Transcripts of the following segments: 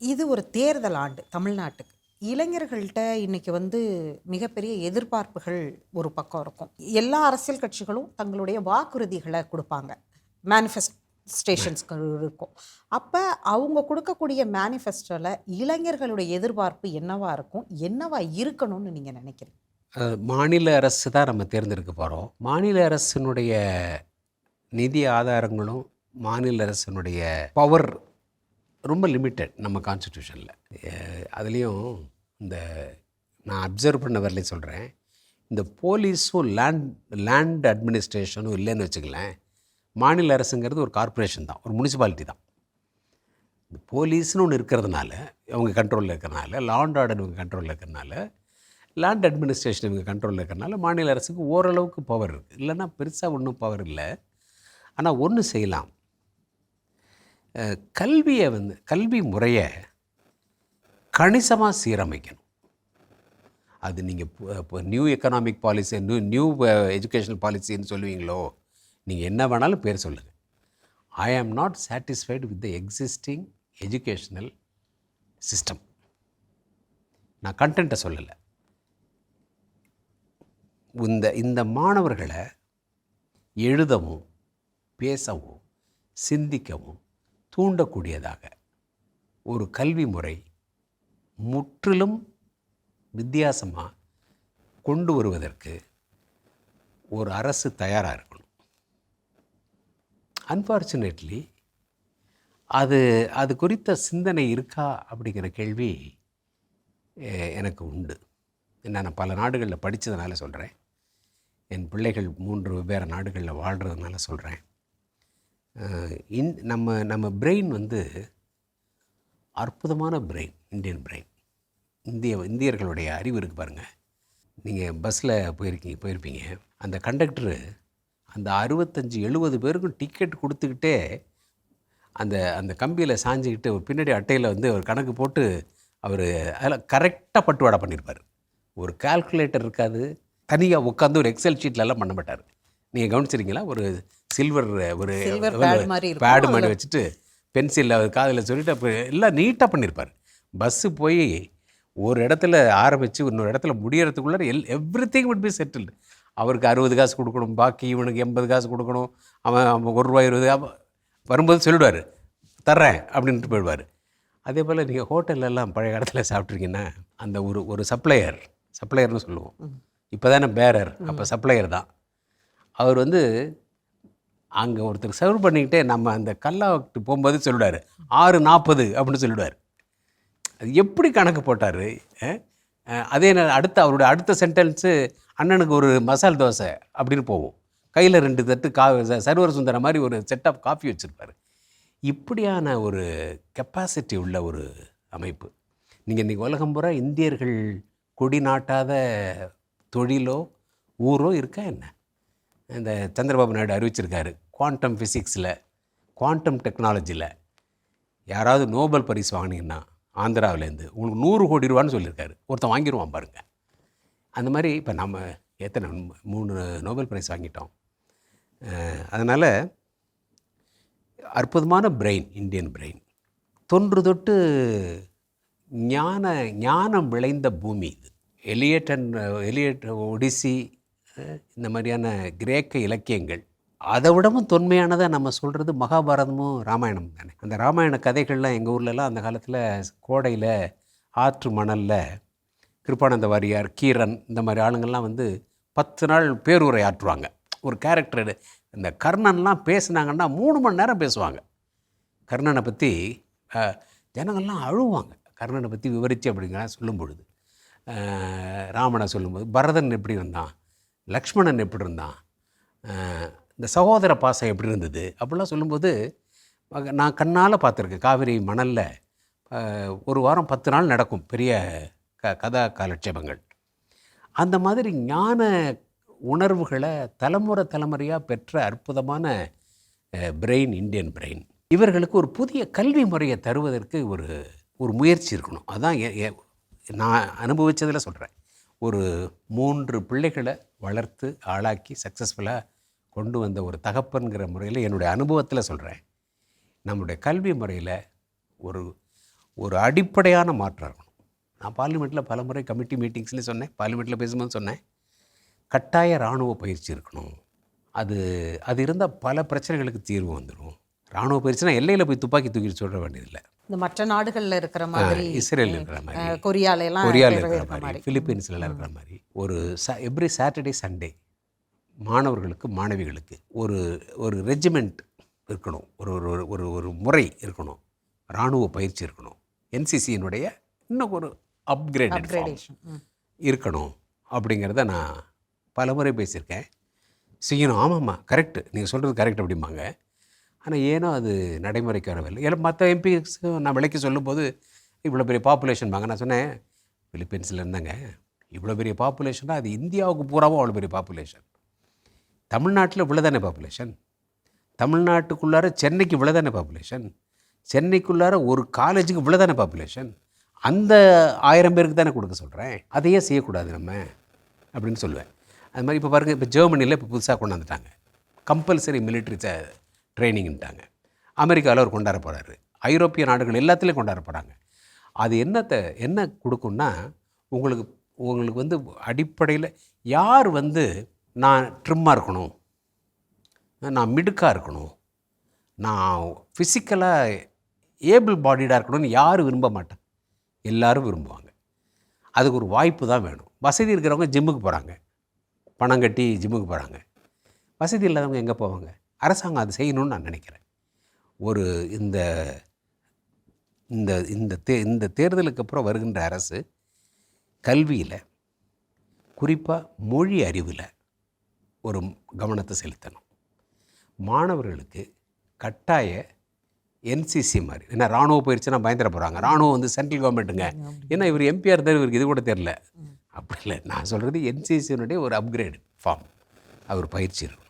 இது ஒரு தேர்தல் ஆண்டு தமிழ்நாட்டுக்கு. இளைஞர்கள்ட்ட இன்னைக்கு வந்து மிகப்பெரிய எதிர்பார்ப்புகள் ஒரு பக்கம் இருக்கும். எல்லா அரசியல் கட்சிகளும் தங்களுடைய வாக்குறுதிகளை கொடுப்பாங்க. மேனிஃபெஸ்ட் ஸ்டேஷன்ஸ்கள் இருக்கும். அப்போ அவங்க கொடுக்கக்கூடிய மேனிஃபெஸ்டோவில் இளைஞர்களுடைய எதிர்பார்ப்பு என்னவா இருக்கும்? என்னவா இருக்கணும்னு நீங்கள் நினைக்கிறீங்க? மாநில அரசு தான் நம்ம தேர்ந்தெடுக்க போகிறோம் மாநில அரசினுடைய நிதி ஆதாரங்களும் மாநில அரசினுடைய பவர் ரொம்ப லிமிட்டட் நம்ம கான்ஸ்டியூஷனில் அதுலேயும் இந்த நான் அப்சர்வ் பண்ண வரலையும் சொல்கிறேன் இந்த போலீஸும் லேண்ட் லேண்ட் அட்மினிஸ்ட்ரேஷனும் இல்லைன்னு வச்சுக்கலேன். மாநில அரசுங்கிறது ஒரு கார்ப்பரேஷன் தான் ஒரு முனிசிபாலிட்டி தான். இந்த போலீஸ்னு ஒன்று இருக்கிறதுனால அவங்க கண்ட்ரோலில் இருக்கிறனால லா அண்ட் ஆர்டர் இவங்க கண்ட்ரோலில் இருக்கிறனால லேண்ட் அட்மினிஸ்ட்ரேஷன் இவங்க கண்ட்ரோலில் இருக்கிறனால மாநில அரசுக்கு ஓரளவுக்கு பவர் இருக்குது இல்லைன்னா பெருசாக ஒன்றும் பவர் இல்லை. ஆனால் ஒன்று செய்யலாம். கல்வியை வந்து கல்வி முறையை கணிசமாக சீரமைக்கணும். அது நீங்கள் இப்போ new economic policy new new educational பாலிசின்னு சொல்லுவீங்களோ நீங்கள் என்ன வேணாலும் பேர் சொல்லுங்கள் I am not satisfied with the existing educational system நான் கண்டென்ட்டை சொல்லலை. இந்த இந்த மாணவர்களை எழுதவும் பேசவும் சிந்திக்கவும் தூண்டக்கூடியதாக ஒரு கல்வி முறை முற்றிலும் வித்தியாசமாக கொண்டு வருவதற்கு ஒரு அரசு தயாராக இருக்கணும். அன்ஃபார்ச்சுனேட்லி அது அது குறித்த சிந்தனை இருக்கா அப்படிங்கிற கேள்வி எனக்கு உண்டு. என்ன நான் பல நாடுகளில் படித்ததுனால சொல்கிறேன் என் பிள்ளைகள் மூன்று வெவ்வேறு நாடுகளில் வாழ்கிறதுனால சொல்கிறேன் இன் நம்ம நம்ம பிரெயின் வந்து அற்புதமான பிரெயின் இந்தியன் பிரெயின் இந்திய இந்தியர்களுடைய அறிவு இருக்குது பாருங்கள் நீங்கள் பஸ்ஸில் போயிருக்கீங்க போயிருப்பீங்க. அந்த கண்டக்டரு அந்த அறுபத்தஞ்சி எழுபது பேருக்கும் டிக்கெட் கொடுத்துக்கிட்டே அந்த அந்த கம்பியில் சாஞ்சிக்கிட்டு ஒரு பின்னாடி அட்டையில் வந்து ஒரு கணக்கு போட்டு அவர் அதில் கரெக்டாக பட்டுவாடா பண்ணியிருப்பார் ஒரு கால்குலேட்டர் இருக்காது. தனியாக உட்காந்து ஒரு எக்ஸல் ஷீட்லலாம் பண்ண மாட்டார். நீங்கள் கவனிச்சிருக்கீங்களா? ஒரு சில்வர் ஒரு. பேடு மாதிரி வச்சுட்டு பென்சிலில் அவர் காதில் சொல்லிட்டு அப்போ எல்லாம் நீட்டாக பண்ணியிருப்பார் பஸ்ஸு போய் ஒரு இடத்துல ஆரம்பித்து இன்னொரு இடத்துல முடியறதுக்குள்ளே எல் everything would be settled. அவருக்கு அறுபது காசு கொடுக்கணும் பாக்கி இவனுக்கு எண்பது காசு கொடுக்கணும் அவன் அவன் ஒரு ரூபாய் இருபது வரும்போது சொல்லிடுவார் தர்றேன் அப்படின்ட்டு போயிடுவார். அதே போல் நீங்கள் ஹோட்டல்லலாம் பழைய காலத்தில் சாப்பிட்ருக்கீங்கன்னா அந்த ஒரு ஒரு சப்ளையர் சப்ளையர்னு சொல்லுவோம். இப்போ தானே பேரர் அப்போ சப்ளையர் தான். அவர் வந்து அங்கே ஒருத்தர் சர்வ் பண்ணிக்கிட்டே நம்ம அந்த கல்லாவுக்கு போகும்போது சொல்லிடுவார் ஆறு நாற்பது அப்படின்னு சொல்லிடுவார் அது எப்படி கணக்கு போட்டார் அதே நேரம் அடுத்த அவருடைய அடுத்த சென்டென்ஸு அண்ணனுக்கு ஒரு மசால் தோசை அப்படின்னு போவோம். கையில் ரெண்டு தட்டு கா சர்வர் சுந்தர மாதிரி ஒரு செட் ஆஃப் காஃபி வச்சுருப்பார். இப்படியான ஒரு கெப்பாசிட்டி உள்ள ஒரு அமைப்பு. நீங்கள் இன்றைக்கி உலகம் பூரா இந்தியர்கள் கொடி நாட்டாத தொழிலோ ஊரோ இருக்கா என்ன? இந்த சந்திரபாபு நாயுடு அறிவிச்சிருக்காரு குவாண்டம் ஃபிசிக்ஸில் குவாண்டம் டெக்னாலஜியில் யாராவது நோபல் பரிசு வாங்கினீங்கன்னா ஆந்திராவிலேருந்து உங்களுக்கு நூறு கோடி ரூபான்னு சொல்லியிருக்காரு. ஒருத்தன் வாங்கிடுவான் பாருங்கள் அந்த மாதிரி இப்போ நம்ம எத்தனை மூணு நோபல் பிரைஸ் வாங்கிட்டோம். அதனால் அற்புதமான பிரெயின் இந்தியன் பிரெயின் தொன்று தொட்டு ஞான ஞானம் விளைந்த பூமி இது. எலியட் அண்ட் எலியட் ஒடிசி இந்த மாதிரியான கிரேக்க இலக்கியங்கள் அதை விடவும் தொன்மையானதை நம்ம சொல்கிறது மகாபாரதமும் ராமாயணமும் தானே. அந்த ராமாயண கதைகள்லாம் எங்கள் ஊர்லலாம் அந்த காலத்தில் கோடையில் ஆற்று மணலில் கிருப்பானந்த வாரியார் கீரன் இந்த மாதிரி ஆளுங்கள்லாம் வந்து பத்து நாள் பேருரை ஆற்றுவாங்க. ஒரு கேரக்டர் இந்த கர்ணன்லாம் பேசுனாங்கன்னா மூணு மணி நேரம் பேசுவாங்க. கர்ணனை பற்றி ஜனங்கள்லாம் அழுவாங்க. கர்ணனை பற்றி விவரித்து அப்படிங்கிற சொல்லும் பொழுது ராமனை சொல்லும்போது பரதன் எப்படி வந்தான் லக்ஷ்மணன் எப்படி இருந்தான் இந்த சகோதர பாசம் எப்படி இருந்தது அப்படிலாம் சொல்லும்போது நான் கண்ணால் பார்த்துருக்கேன் காவிரி மணலில் ஒரு வாரம் பத்து நாள் நடக்கும் பெரிய க கதா காலட்சேபங்கள். அந்த மாதிரி ஞான உணர்வுகளை தலைமுறை தலைமுறையாக பெற்ற அற்புதமான பிரெயின் இந்தியன் பிரெயின் இவர்களுக்கு ஒரு புதிய கல்வி முறையை தருவதற்கு ஒரு ஒரு முயற்சி இருக்கணும். அதுதான் நான் அனுபவித்ததில் சொல்கிறேன் ஒரு மூன்று பிள்ளைகளை வளர்த்து ஆளாக்கி சக்ஸஸ்ஃபுல்லாக கொண்டு வந்த ஒரு தகப்பன்கிற முறையில் என்னுடைய அனுபவத்தில் சொல்கிறேன் நம்முடைய கல்வி முறையில் ஒரு ஒரு அடிப்படையான மாற்றம் இருக்கணும். நான் பார்லிமெண்ட்டில் பல முறை கமிட்டி மீட்டிங்ஸ்லேயும் சொன்னேன் பார்லிமெண்ட்டில் பேசும்போது சொன்னேன். கட்டாய இராணுவ பயிற்சி இருக்கணும். அது அது இருந்தால் பல பிரச்சனைகளுக்கு தீர்வு வந்துடும் இராணுவ பயிற்சினா எல்லையில் போய் துப்பாக்கி தூக்கிட்டு சொல்ல வேண்டியதில்லை. இந்த மற்ற நாடுகள்ல இருக்கிற மாதிரி இஸ்ரேல் இருக்கிற மாதிரி கொரியால எல்லாம் கொரியாவில் இருக்கிற மாதிரி பிலிப்பீன்ஸ்லாம் இருக்கிற மாதிரி ஒரு ச எவ்ரி சாட்டர்டே சண்டே மாணவர்களுக்கு மாணவிகளுக்கு ஒரு ஒரு ரெஜிமெண்ட் இருக்கணும் ஒரு ஒரு ஒரு- ஒரு முறை இருக்கணும் இராணுவ பயிற்சி இருக்கணும். என்சிசியினுடைய இன்னும் ஒரு அப்கிரேடட். இருக்கணும் அப்படிங்கிறத நான் பல முறை பேசியிருக்கேன். செய்யணும் ஆமாம்மா கரெக்டு நீங்கள் சொல்கிறது கரெக்ட் அப்படிம்பாங்க. ஆனால் ஏனோ அது நடைமுறைக்கு வரவில்லை ஏன்னா மற்ற எம்பிஸ் நான் விலைக்கு சொல்லும்போது இவ்வளோ பெரிய பாப்புலேஷன் வாங்க நான் சொன்னேன் பிலிப்பீன்ஸில் இருந்தாங்க. இவ்வளோ பெரிய பாப்புலேஷன்னா அது இந்தியாவுக்கு பூராவும் அவ்வளோ பெரிய பாப்புலேஷன் தமிழ்நாட்டில் இவ்வளோ தானே பாப்புலேஷன் தமிழ்நாட்டுக்குள்ளார சென்னைக்கு இவ்வளோ தானே பாப்புலேஷன் சென்னைக்குள்ளார ஒரு காலேஜுக்கு இவ்வளோ தானே பாப்புலேஷன் அந்த ஆயிரம் பேருக்கு தானே கொடுக்க சொல்கிறேன் அதையே செய்யக்கூடாது நம்ம அப்படின்னு சொல்லுவேன். அது மாதிரி இப்போ பாருங்கள் இப்போ ஜெர்மனியில் இப்போ புதுசாக கொண்டாந்துட்டாங்க கம்பல்சரி மிலிட்ரி ட்ரைனிங்ன்ட்டாங்க அமெரிக்காவில் அவர் கொண்டாட போகிறாரு ஐரோப்பிய நாடுகள் எல்லாத்துலேயும் கொண்டாட போகிறாங்க அது என்னத்தை என்ன கொடுக்கும்னா உங்களுக்கு உங்களுக்கு வந்து அடிப்படையில் யார் வந்து நான் ட்ரிம்மாக இருக்கணும்? நான் மிடுக்காக இருக்கணும்? நான் ஃபிசிக்கலாக ஏபிள் பாடிடாக இருக்கணும்னு யாரும் விரும்ப மாட்டேன் எல்லாரும் விரும்புவாங்க. அதுக்கு ஒரு வாய்ப்பு தான் வேணும். வசதி இருக்கிறவங்க ஜிம்முக்கு போகிறாங்க பணம் கட்டி ஜிம்முக்கு போகிறாங்க வசதி இல்லாதவங்க எங்கே போவாங்க? அரசாங்கம் அது செய்யணும்னு நான் நினைக்கிறேன். ஒரு இந்த இந்த இந்த தே இந்த தேர்தலுக்கு அப்புறம் வருகின்ற அரசு கல்வியில் குறிப்பாக மொழி அறிவில் ஒரு கவனத்தை செலுத்தணும். மாணவர்களுக்கு கட்டாய என்சிசி மாதிரி ஏன்னா ராணுவ பயிற்சினா பயந்துட போகிறாங்க ராணுவம் வந்து சென்ட்ரல் கவர்மெண்ட்டுங்க ஏன்னா இவர் எம்பிஆர் இருந்தார் இவருக்கு இது கூட தெரில அப்படி இல்லை நான் சொல்கிறது என்சிசியினுடைய ஒரு அப்கிரேட் ஃபார்ம் அவர் பயிற்சி இருக்கணும்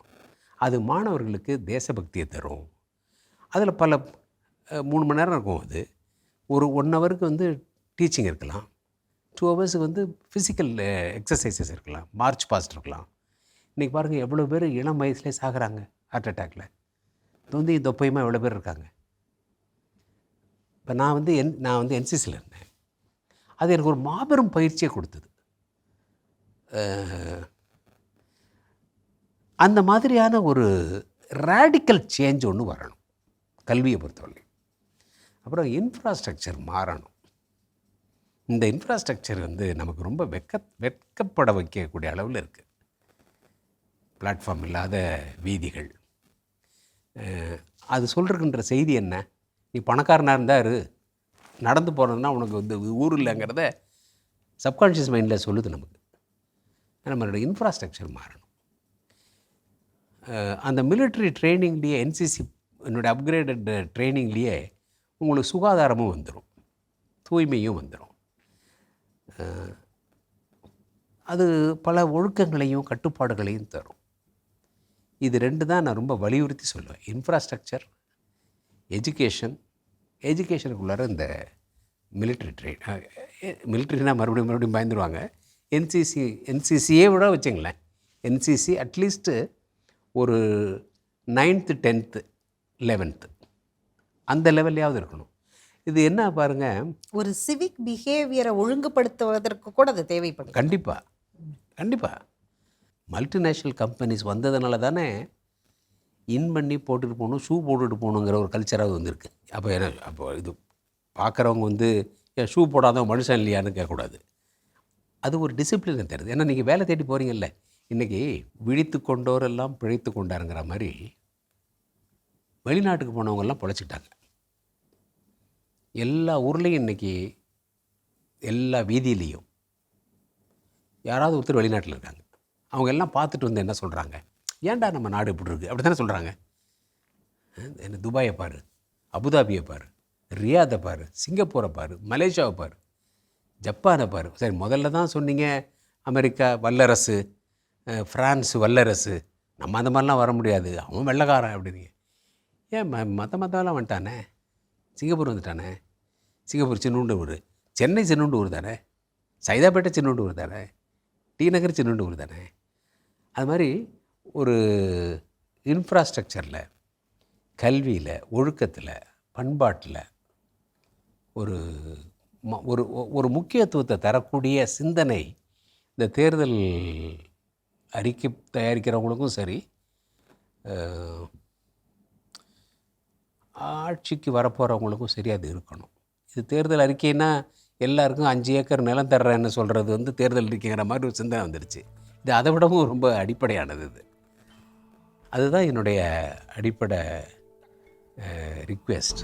அது மாணவர்களுக்கு தேசபக்தியை தரும். அதில் பல மூணு மணி நேரம் இருக்கும் அது. ஒரு ஒன் ஹவருக்கு வந்து டீச்சிங் இருக்கலாம். டூ ஹவர்ஸ் வந்து ஃபிசிக்கல் எக்ஸசைசஸ் இருக்கலாம். மார்ச் பாஸ்ட் இருக்கலாம். இன்றைக்கி பாருங்கள் எவ்வளோ பேர் இளம் வயசுலேயே சாகிறாங்க ஹார்ட் அட்டாக்ல வந்து தொப்பையுமா எவ்வளோ பேர் இருக்காங்க? இப்போ நான் வந்து என் நான் வந்து என்சிசியில் இருந்தேன். அது எனக்கு ஒரு மாபெரும் பயிற்சியை கொடுத்தது. அந்த மாதிரியான ஒரு ரேடிக்கல் சேஞ்ச் ஒன்று வரணும் கல்வியை பொறுத்தவரை அப்புறம் இன்ஃப்ராஸ்ட்ரக்சர் மாறணும். இந்த இன்ஃப்ராஸ்ட்ரக்சர் வந்து நமக்கு ரொம்ப வெக்க வெட்கப்பட வைக்கக்கூடிய அளவில் இருக்குது பிளாட்ஃபார்ம் இல்லாத வீதிகள். அது சொல்கிறதுன்ற செய்தி என்ன? நீ பணக்காரனாக இருந்தால் இரு. நடந்து போகிறதுனா உனக்கு வந்து ஊர் இல்லைங்கிறத சப்கான்ஷியஸ் மைண்டில் சொல்லுது நமக்கு. நம்மளோட இன்ஃப்ராஸ்ட்ரக்சர் மாறணும். அந்த மிலிட்ரி ட்ரைனிங்லேயே என்சிசி என்னோட அப்கிரேடட் ட்ரைனிங்லேயே உங்களுக்கு சுகாதாரமும் வந்துடும் தூய்மையும் வந்துடும் அது பல ஒழுக்கங்களையும் கட்டுப்பாடுகளையும் தரும். இது ரெண்டு தான் நான் ரொம்ப வலியுறுத்தி சொல்லுவேன். இன்ஃப்ராஸ்ட்ரக்சர் எஜுகேஷன் எஜுகேஷனுக்குள்ளார இந்த மிலிட்ரி ட்ரெயின் மிலிட்ரினா மறுபடியும் மறுபடியும் பயந்துருவாங்க. என்சிசி என்சிசியே விட வச்சுங்களேன். என்சிசி அட்லீஸ்ட்டு ஒரு நைன்த்து டென்த்து லெவன்த்து அந்த லெவல்லையாவது இருக்கணும். இது என்ன பாருங்கள் ஒரு சிவிக் பிஹேவியரை ஒழுங்குபடுத்துவதற்கு கூட அது தேவைப்படுது. கண்டிப்பாக கண்டிப்பாக மல்டிநேஷ்னல் கம்பெனிஸ் வந்ததுனால தானே இன் பண்ணி போட்டுட்டு போகணும் ஷூ போட்டுட்டு போகணுங்கிற ஒரு கல்ச்சராக வந்திருக்கு. அப்போ என்ன அப்போ இது பார்க்குறவங்க வந்து ஏன் ஷூ போடாத மனுஷன் இல்லையான்னு கேட்கக்கூடாது. அது ஒரு டிசிப்ளினை தருது. ஏன்னா நீங்கள் வேலை தேடி போகிறீங்கல்ல இன்றைக்கி விழித்து கொண்டோரெல்லாம் பிழைத்து கொண்டாருங்கிற மாதிரி வெளிநாட்டுக்கு போனவங்கெல்லாம் பொழைச்சிட்டாங்க எல்லா ஊர்லேயும் இன்றைக்கி எல்லா வீதியிலையும் யாராவது ஒருத்தர் வெளிநாட்டில் இருக்காங்க. அவங்க எல்லாம் பார்த்துட்டு வந்து என்ன சொல்கிறாங்க ஏன்டா நம்ம நாடு இப்படி இருக்குது அப்படி தானே சொல்கிறாங்க என்ன துபாயை பாரு அபுதாபியை பாரு ரியாதை பாரு சிங்கப்பூரை பாரு மலேசியாவை பாரு ஜப்பானை பாரு. சரி முதல்ல தான் சொன்னீங்க அமெரிக்கா வல்லரசு ஃப்ரான்ஸ் வல்லரசு. நம்ம அந்த மாதிரிலாம் வர முடியாது. அவன் வெள்ளக்காரன் அப்படின்னீங்க. ஏன் ம மத மதம்லாம் வந்துட்டானே? சிங்கப்பூர் வந்துட்டானே? சிங்கப்பூர் சின்னூண்டு ஊர் சென்னை சின்னூண்டு ஊர் தானே? சைதாப்பேட்டை சின்னூண்டு ஊர் தானே? டி நகர் சின்னூண்டு ஊர் தானே? அது மாதிரி ஒரு இன்ஃப்ராஸ்ட்ரக்சரில் கல்வியில் ஒழுக்கத்தில் பண்பாட்டில் ஒரு ம- ஒரு ஒ- ஒரு முக்கியத்துவத்தை தரக்கூடிய சிந்தனை இந்த தேர்தல் அறிக்கை தயாரிக்கிறவங்களுக்கும் சரி ஆட்சிக்கு வரப்போகிறவங்களுக்கும் சரி அது இருக்கணும். இது தேர்தல் அறிக்கைன்னா எல்லாருக்கும் அஞ்சு ஏக்கர் நிலம் தர்றேன்னு சொல்கிறது வந்து தேர்தல் அறிக்கைங்கிற மாதிரி ஒரு சிந்தனை வந்துருச்சு. இது அதை விடவும் ரொம்ப அடிப்படையானது இது. அதுதான் என்னுடைய அடிப்படை ரிக்வெஸ்ட்